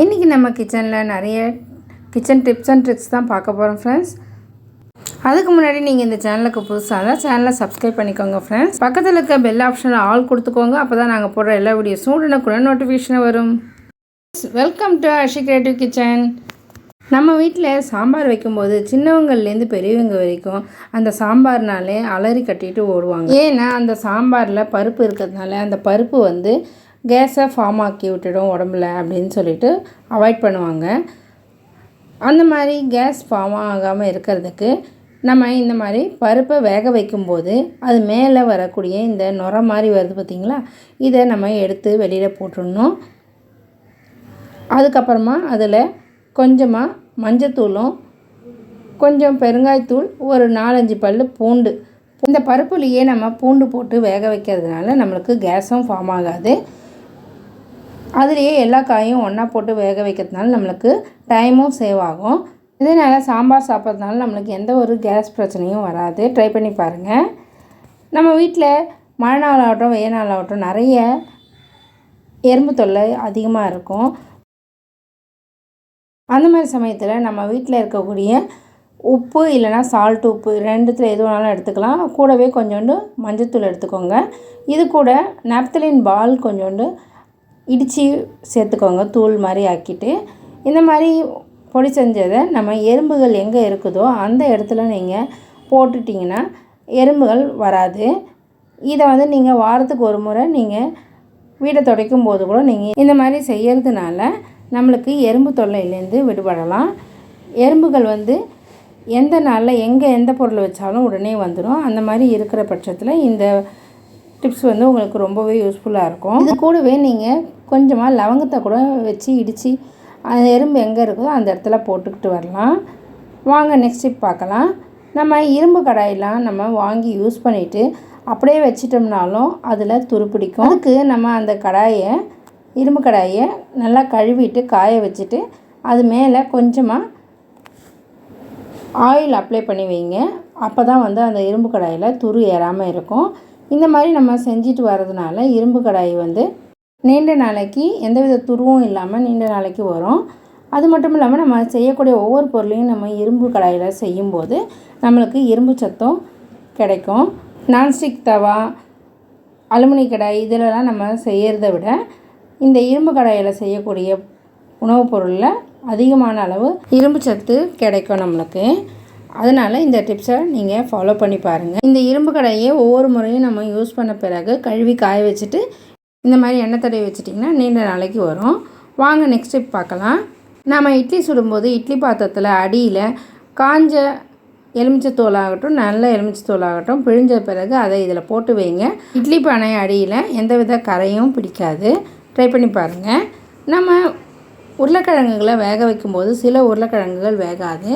இன்றைக்கி நம்ம கிச்சனில் நிறைய கிச்சன் டிப்ஸ் அண்ட் ட்ரிக்ஸ் தான் பார்க்க போகிறோம் ஃப்ரெண்ட்ஸ் அதுக்கு முன்னாடி நீங்கள் இந்த சேனலுக்கு புதுசாக தான் சேனலை சப்ஸ்கிரைப் பண்ணிக்கோங்க ஃப்ரெண்ட்ஸ் பக்கத்தில் இருக்க பெல் ஆப்ஷனில் ஆல் கொடுத்துக்கோங்க. அப்போ தான் நாங்கள் போடுற எல்லா வீடியோஸும் உடனுக்குடன் நோட்டிஃபிகேஷன் வரும். Welcome to Ashi creative kitchen நம்ம வீட்டில் சாம்பார் வைக்கும்போது சின்னவங்கள்லேருந்து பெரியவங்க வரைக்கும் அந்த சாம்பார்னாலே அலறி கட்டிட்டு ஓடுவாங்க. ஏன்னா அந்த சாம்பாரில் பருப்பு இருக்கிறதுனால அந்த பருப்பு வந்து கேஸை ஃபார்ம் ஆக்கி விட்டுடும் உடம்புல அப்படின்னு சொல்லிட்டு அவாய்ட் பண்ணுவாங்க. அந்த மாதிரி கேஸ் ஃபார்ம் ஆகாமல் இருக்கிறதுக்கு நம்ம இந்த மாதிரி பருப்பை வேக வைக்கும்போது அது மேலே வரக்கூடிய இந்த நுர மாதிரி வருது பார்த்திங்களா? இதை நம்ம எடுத்து வெளியில் போட்டுடணும். அதுக்கப்புறமா அதில் கொஞ்சமாக மஞ்சத்தூளும் கொஞ்சம் பெருங்காயத்தூள் ஒரு நாலஞ்சு பல் பூண்டு. இந்த பருப்புலேயே நம்ம பூண்டு போட்டு வேக வைக்கிறதுனால நம்மளுக்கு கேஸும் ஃபார்ம் ஆகாது. அதுலேயே எல்லா காயும் ஒன்றா போட்டு வேக வைக்கிறதுனால நம்மளுக்கு டைமும் சேவ் ஆகும். இதனால் சாம்பார் சாப்பிட்றதுனால நம்மளுக்கு எந்த ஒரு கேஸ் பிரச்சனையும் வராது. ட்ரை பண்ணி பாருங்கள் நம்ம வீட்டில் மழை நாள் ஆகட்டும் வெயில் நாள் ஆகட்டும் நிறைய எறும்பு தொல்லை அதிகமாக இருக்கும். அந்த மாதிரி சமயத்தில் நம்ம வீட்டில் இருக்கக்கூடிய உப்பு இல்லைனா சால்ட் உப்பு ரெண்டுத்தில் எது வேணாலும் எடுத்துக்கலாம். கூடவே கொஞ்சோண்டு மஞ்சத்தூள் எடுத்துக்கோங்க. இது கூட நாப்தலின் பால் கொஞ்சோண்டு இடித்து சேர்த்துக்கோங்க தூள் மாதிரி ஆக்கிட்டு. இந்த மாதிரி பொடி செஞ்சதை நம்ம எறும்புகள் எங்கே இருக்குதோ அந்த இடத்துல நீங்கள் போட்டுட்டிங்கன்னா எறும்புகள் வராது. இதை வந்து நீங்கள் வாரத்துக்கு ஒரு முறை நீங்கள் வீடை துடைக்கும் போது கூட நீங்கள் இந்த மாதிரி செய்கிறதுனால நம்மளுக்கு எறும்பு தொல்லையிலேருந்து விடுபடலாம். எறும்புகள் வந்து எந்த நாளில் எங்கே எந்த பொருள் வச்சாலும் உடனே வந்துடும் அந்த மாதிரி இருக்கிற பட்சத்தில் இந்த டிப்ஸ் வந்து உங்களுக்கு ரொம்பவே யூஸ்ஃபுல்லாக இருக்கும். இது கூடவே நீங்கள் கொஞ்சமாக லவங்கத்தை கூட வச்சு இடித்து அந்த எறும்பு எங்கே இருக்குதோ அந்த இடத்துல போட்டுக்கிட்டு வரலாம். வாங்க நெக்ஸ்ட் டிப் பார்க்கலாம். நம்ம இரும்பு கடாயெலாம் நம்ம வாங்கி யூஸ் பண்ணிவிட்டு அப்படியே வச்சிட்டோம்னாலும் அதில் துருப்பிடிக்கும் அதுக்கு நம்ம அந்த கடாயை இரும்பு கடாயை நல்லா கழுவிட்டு காய வச்சுட்டு அது மேலே கொஞ்சமாக ஆயில் அப்ளை பண்ணி வைங்க. அப்போ தான் வந்து அந்த இரும்பு கடாயில் துரு ஏறாமல் இருக்கும். இந்த மாதிரி நம்ம செஞ்சுட்டு வரதுனால இரும்பு கடாய் வந்து நீண்ட நாளைக்கு எந்தவித துருவும் இல்லாமல் நீண்ட நாளைக்கு வரும். அது மட்டும் இல்லாமல் நம்ம செய்யக்கூடிய ஒவ்வொரு பொருளையும் நம்ம இரும்பு கடாயில் செய்யும்போது நம்மளுக்கு இரும்பு சத்தம் கிடைக்கும். நான்ஸ்டிக் தவா அலுமினி கடாய் இதிலலாம் நம்ம செய்கிறத விட இந்த இரும்பு கடாயில் செய்யக்கூடிய உணவுப் பொருளில் அதிகமான அளவு இரும்பு சத்து கிடைக்கும் நம்மளுக்கு. அதனால் இந்த டிப்ஸை நீங்கள் ஃபாலோ பண்ணி பாருங்கள் இந்த இரும்பு கடையை ஒவ்வொரு முறையும் நம்ம யூஸ் பண்ண பிறகு கழுவி காய வச்சுட்டு இந்த மாதிரி எண்ணெய் தடவி வச்சிட்டிங்கன்னா நீண்ட நாளைக்கு வரும். வாங்க நெக்ஸ்ட் டிப் பார்க்கலாம். நம்ம இட்லி சுடும்போது இட்லி பாத்திரத்தில் அடியில் காஞ்ச எலுமிச்சத்தூள் ஆகட்டும் நல்ல எலுமிச்சத்தூள் ஆகட்டும் பிழிஞ்ச பிறகு அதை இதில் போட்டு வைங்க. இட்லி பானை அடியில் எந்தவித கரையும் பிடிக்காது. ட்ரை பண்ணி பாருங்கள் நம்ம உருளைக்கிழங்குகளை வேக வைக்கும்போது சில உருளைக்கிழங்குகள் வேகாது.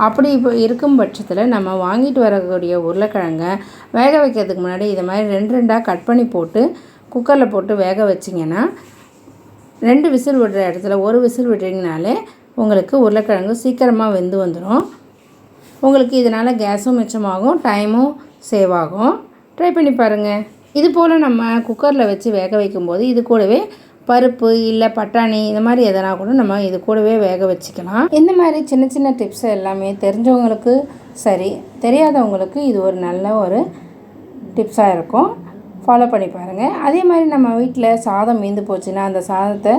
அப்படி இப்போ இருக்கும் பட்சத்தில் நம்ம வாங்கிட்டு வரக்கூடிய உருளைக்கிழங்கை வேக வைக்கிறதுக்கு முன்னாடி இதை மாதிரி ரெண்டு ரெண்டாக கட் பண்ணி போட்டு குக்கரில் போட்டு வேக வச்சிங்கன்னா ரெண்டு விசில் விடுற இடத்துல ஒரு விசில் விட்டிங்கனாலே உங்களுக்கு உருளைக்கிழங்கு சீக்கிரமாக வெந்து வந்துடும் உங்களுக்கு இதனால் கேஸும் மிச்சமாகும் டைமும் சேவ் ஆகும். ட்ரை பண்ணி பாருங்கள் இது போல் நம்ம குக்கரில் வச்சு வேக வைக்கும்போது இது கூடவே பருப்பு இல்லை பட்டாணி இந்த மாதிரி எதனா கூட நம்ம இது கூடவே வேக வச்சுக்கலாம். இந்த மாதிரி சின்ன சின்ன டிப்ஸ் எல்லாமே தெரிஞ்சவங்களுக்கு சரி தெரியாதவங்களுக்கு இது ஒரு நல்ல ஒரு டிப்ஸாக இருக்கும். ஃபாலோ பண்ணி பாருங்கள் அதே மாதிரி நம்ம வீட்டில் சாதம் மீந்து போச்சுன்னா அந்த சாதத்தை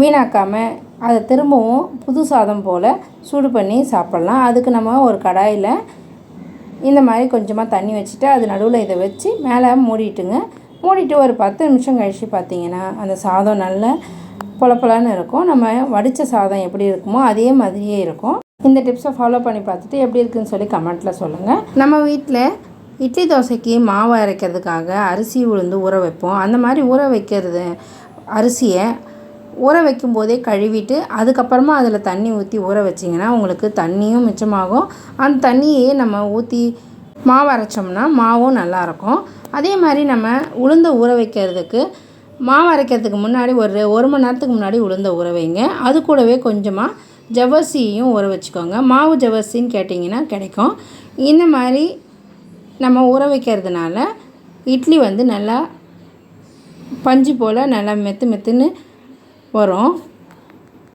வீணாக்காமல் அதை திரும்பவும் புது சாதம் போல் சூடு பண்ணி சாப்பிட்லாம். அதுக்கு நம்ம ஒரு கடாயில் இந்த மாதிரி கொஞ்சமாக தண்ணி வச்சுட்டு அது நடுவில் இதை வச்சு மேலே மூடிட்டுங்க. மூடிட்டு ஒரு பத்து நிமிஷம் கழித்து பார்த்தீங்கன்னா அந்த சாதம் நல்ல பொலப்பொலன்னு இருக்கும். நம்ம வடித்த சாதம் எப்படி இருக்குமோ அதே மாதிரியே இருக்கும். இந்த டிப்ஸை ஃபாலோ பண்ணி பார்த்துட்டு எப்படி இருக்குன்னு சொல்லி கமெண்ட்டில் சொல்லுங்கள் நம்ம வீட்டில் இட்லி தோசைக்கு மாவு அரைக்கிறதுக்காக அரிசி உளுந்து ஊற வைப்போம். அந்த மாதிரி ஊற வைக்கிறது அரிசியை ஊற வைக்கும் போதே கழுவிட்டு அதுக்கப்புறமா அதில் தண்ணி ஊற்றி ஊற வச்சிங்கன்னா உங்களுக்கு தண்ணியும் மிச்சமாகும். அந்த தண்ணியே நம்ம ஊற்றி மாவு அரைச்சோம்னா மாவும் நல்லாயிருக்கும் அதே மாதிரி நம்ம உளுந்த ஊற வைக்கிறதுக்கு மாவு அரைக்கிறதுக்கு முன்னாடி ஒரு ஒரு மணி நேரத்துக்கு முன்னாடி உளுந்த ஊற வைங்க. அது கூடவே கொஞ்சமாக ஜவ்வரிசியையும் ஊற வச்சுக்கோங்க. மாவு ஜவ்வரிசின்னு கேட்டிங்கன்னா கிடைக்கும். இந்த மாதிரி நம்ம ஊற வைக்கிறதுனால இட்லி வந்து நல்லா பஞ்சு போல் நல்லா மெத்து மெத்துன்னு வரும்.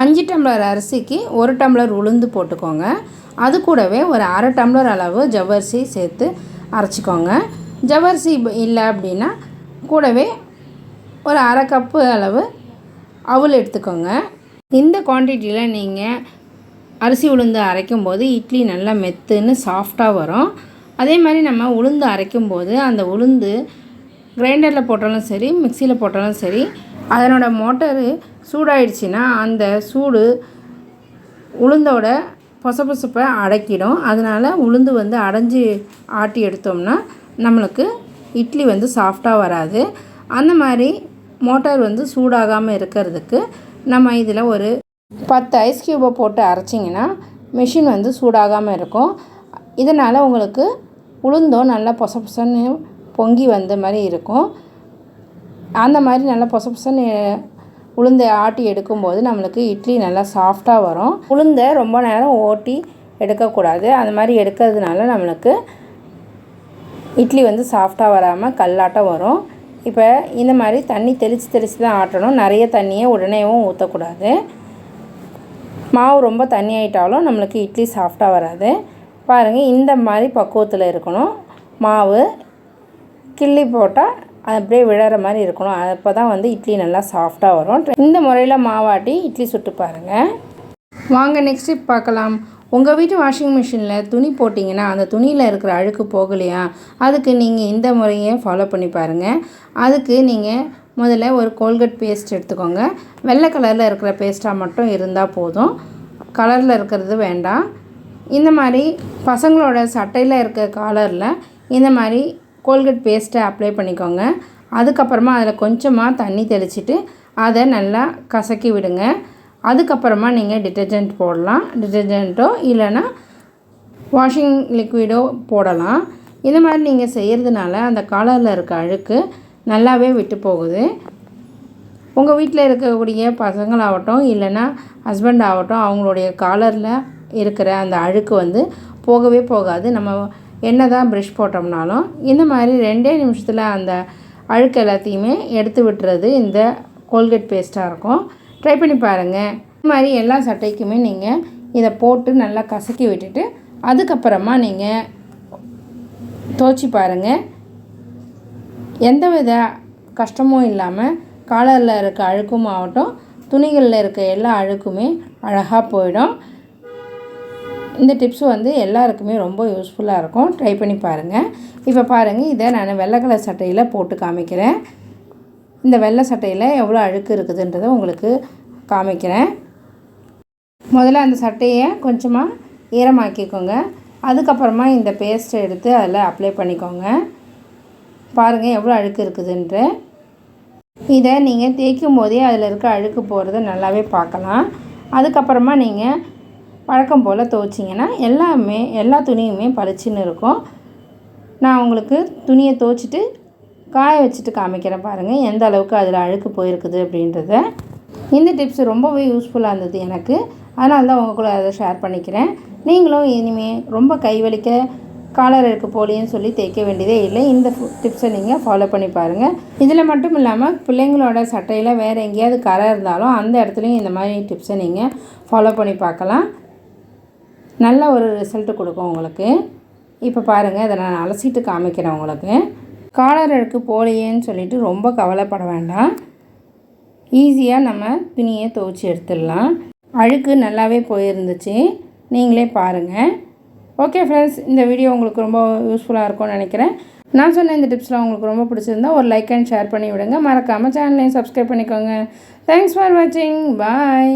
அஞ்சு டம்ளர் அரிசிக்கு ஒரு டம்ளர் உளுந்து போட்டுக்கோங்க. அது கூடவே ஒரு அரை டம்ளர் அளவு ஜவ்வரிசி சேர்த்து அரைச்சிக்கோங்க. ஜவ்வரிசி இல்லை அப்படின்னா கூடவே ஒரு அரை கப்பு அளவு அவல் எடுத்துக்கோங்க. இந்த குவான்டிட்டியில் நீங்கள் அரிசி உளுந்து அரைக்கும் போது இட்லி நல்லா மெத்துன்னு சாஃப்டாக வரும். அதே மாதிரி நம்ம உளுந்து அரைக்கும் போது அந்த உளுந்து கிரைண்டரில் போட்டாலும் சரி மிக்சியில் போட்டாலும் சரி அதனோட மோட்டரு சூடாயிடுச்சுன்னா அந்த சூடு உளுந்தோட பொசப்பொசப்பை அடைக்கிடும். அதனால் உளுந்து வந்து அடைஞ்சி ஆட்டி எடுத்தோம்னா நம்மளுக்கு இட்லி வந்து சாஃப்டாக வராது. அந்த மாதிரி மோட்டார் வந்து சூடாகாமல் இருக்கிறதுக்கு நம்ம இதில் ஒரு பத்து ஐஸ் க்யூபை போட்டு அரைச்சிங்கன்னா மிஷின் வந்து சூடாகாமல் இருக்கும். இதனால் உங்களுக்கு உளுந்தும் நல்லா பொச பொசன்னு பொங்கி வந்த மாதிரி இருக்கும். அந்த மாதிரி நல்லா பொச பொசன்னு உளுந்தை ஆட்டி எடுக்கும்போது நம்மளுக்கு இட்லி நல்லா சாஃப்டாக வரும். உளுந்தை ரொம்ப நேரம் ஓட்டி எடுக்கக்கூடாது. அந்த மாதிரி எடுக்கிறதுனால நம்மளுக்கு இட்லி வந்து சாஃப்டாக வராமல் கல்லாட்டம் வரும். இப்போ இந்த மாதிரி தண்ணி தெளித்து தெளித்து தான் ஆட்டணும். நிறைய தண்ணியை உடனேவும் ஊற்றக்கூடாது மாவு ரொம்ப தண்ணி ஆகிட்டாலும் நம்மளுக்கு இட்லி சாஃப்டாக வராது. பாருங்கள் இந்த மாதிரி பக்குவத்தில் இருக்கணும். மாவு கிள்ளி போட்டால் அது அப்படியே விழற மாதிரி இருக்கணும். அப்போ தான் வந்து இட்லி நல்லா சாஃப்டாக வரும். இந்த முறையில் மாவாட்டி இட்லி சுட்டு பாருங்கள் வாங்க நெக்ஸ்ட் பார்க்கலாம். உங்கள் வீட்டு வாஷிங் மிஷினில் துணி போட்டிங்கன்னா அந்த துணியில் இருக்கிற அழுக்கு போகலையா? அதுக்கு நீங்கள் இந்த முறையை ஃபாலோ பண்ணி பாருங்கள் அதுக்கு நீங்கள் முதல்ல ஒரு கோல்கட் பேஸ்ட் எடுத்துக்கோங்க. வெள்ளை கலரில் இருக்கிற பேஸ்ட்டாக மட்டும் இருந்தால் போதும். கலரில் இருக்கிறது வேண்டாம். இந்த மாதிரி பசங்களோட சட்டையில் இருக்க காலரில் இந்த மாதிரி கோல்கட் பேஸ்ட்டை அப்ளை பண்ணிக்கோங்க. அதுக்கப்புறமா அதில் கொஞ்சமாக தண்ணி தெளிச்சிட்டு அதை நல்லா கசக்கி விடுங்க. அதுக்கப்புறமா நீங்கள் டிட்டர்ஜென்ட் போடலாம். டிட்டர்ஜென்ட்டோ இல்லைன்னா வாஷிங் லிக்விடோ போடலாம். இந்த மாதிரி நீங்கள் செய்கிறதுனால அந்த காலரில் இருக்க அழுக்கு நல்லாவே விட்டு போகுது. உங்கள் வீட்டில் இருக்கக்கூடிய பசங்களாகட்டும் இல்லைன்னா ஹஸ்பண்ட் ஆகட்டும் அவங்களுடைய காலரில் இருக்கிற அந்த அழுக்கு வந்து போகவே போகாது. நம்ம என்ன தான் ப்ரஷ் போட்டோம்னாலும் இந்த மாதிரி ரெண்டே நிமிஷத்தில் அந்த அழுக்கு எல்லாத்தையுமே எடுத்து விட்டுறது இந்த கோல்கேட் பேஸ்ட்டாக இருக்கும். ட்ரை பண்ணி பாருங்கள் இந்த மாதிரி எல்லா சட்டைக்குமே நீங்கள் இதை போட்டு நல்லா கசக்கி விட்டுட்டு அதுக்கப்புறமா நீங்கள் துவச்சி பாருங்கள் எந்த வித கஷ்டமும் இல்லாமல் காலரில் இருக்க அழுக்கும் ஆகட்டும் துணிகளில் இருக்க எல்லா அழுக்குமே அழகாக போயிடும். இந்த டிப்ஸ் வந்து எல்லாருக்குமே ரொம்ப யூஸ்ஃபுல்லாக இருக்கும். ட்ரை பண்ணி பாருங்கள் இப்போ பாருங்கள் இதை நான் வெள்ளை கலர் சட்டையில் போட்டு காமிக்கிறேன். இந்த வெள்ளை சட்டையில் எவ்வளோ அழுக்கு இருக்குதுன்றதை உங்களுக்கு காமிக்கிறேன். முதல்ல அந்த சட்டையை கொஞ்சமாக ஈரமாக்கிக்கோங்க. அதுக்கப்புறமா இந்த பேஸ்ட்டை எடுத்து அதில் அப்ளை பண்ணிக்கோங்க. பாருங்கள் எவ்வளோ அழுக்கு இருக்குதுன்ட்டு இதை நீங்கள் தேய்க்கும் போதே அதில் இருக்க அழுக்கு போகிறத நல்லாவே பார்க்கலாம். அதுக்கப்புறமா நீங்கள் வழக்கம் போல் துவைச்சிங்கன்னா எல்லாமே எல்லா துணியுமே பளிச்சுன்னு இருக்கும். நான் உங்களுக்கு துணியை துவச்சிட்டு காய வச்சுட்டு காமிக்கிறேன் பாருங்கள் எந்த அளவுக்கு அதில் அழுக்கு போயிருக்குது அப்படின்றத. இந்த டிப்ஸ் ரொம்பவே யூஸ்ஃபுல்லாக இருந்தது எனக்கு. அதனால தான் உங்கள் கூட அதை ஷேர் பண்ணிக்கிறேன். நீங்களும் இனிமேல் ரொம்ப கைவலிக்க காலர் இருக்கு போலின்னு சொல்லி தேய்க்க வேண்டியதே இல்லை. இந்த டிப்ஸை நீங்கள் ஃபாலோ பண்ணி பாருங்கள் இதில் மட்டும் இல்லாமல் பிள்ளைங்களோட சட்டையில் வேறு எங்கேயாவது கரை இருந்தாலும் அந்த இடத்துலையும் இந்த மாதிரி டிப்ஸை நீங்கள் ஃபாலோ பண்ணி பார்க்கலாம். நல்ல ஒரு ரிசல்ட்டு கொடுக்கும் உங்களுக்கு. இப்போ பாருங்கள் இதை நான் அலசிட்டு காமிக்கிறேன் உங்களுக்கு. காலர் அழுக்கு போலையேன்னு சொல்லிட்டு ரொம்ப கவலைப்பட வேண்டாம். ஈஸியாக நம்ம துணியை துவச்சி எடுத்துடலாம். அழுக்கு நல்லாவே போயிருந்துச்சு. நீங்களே பாருங்கள் ஓகே ஃப்ரெண்ட்ஸ் இந்த வீடியோ உங்களுக்கு ரொம்ப யூஸ்ஃபுல்லாக இருக்கும்னு நினைக்கிறேன். நான் சொன்ன இந்த டிப்ஸ்லாம் உங்களுக்கு ரொம்ப பிடிச்சிருந்தா ஒரு லைக் அண்ட் ஷேர் பண்ணி விடுங்க மறக்காமல் சேனலையும் சப்ஸ்கிரைப் பண்ணிக்கோங்க. தேங்க்ஸ் ஃபார் வாட்சிங் பாய்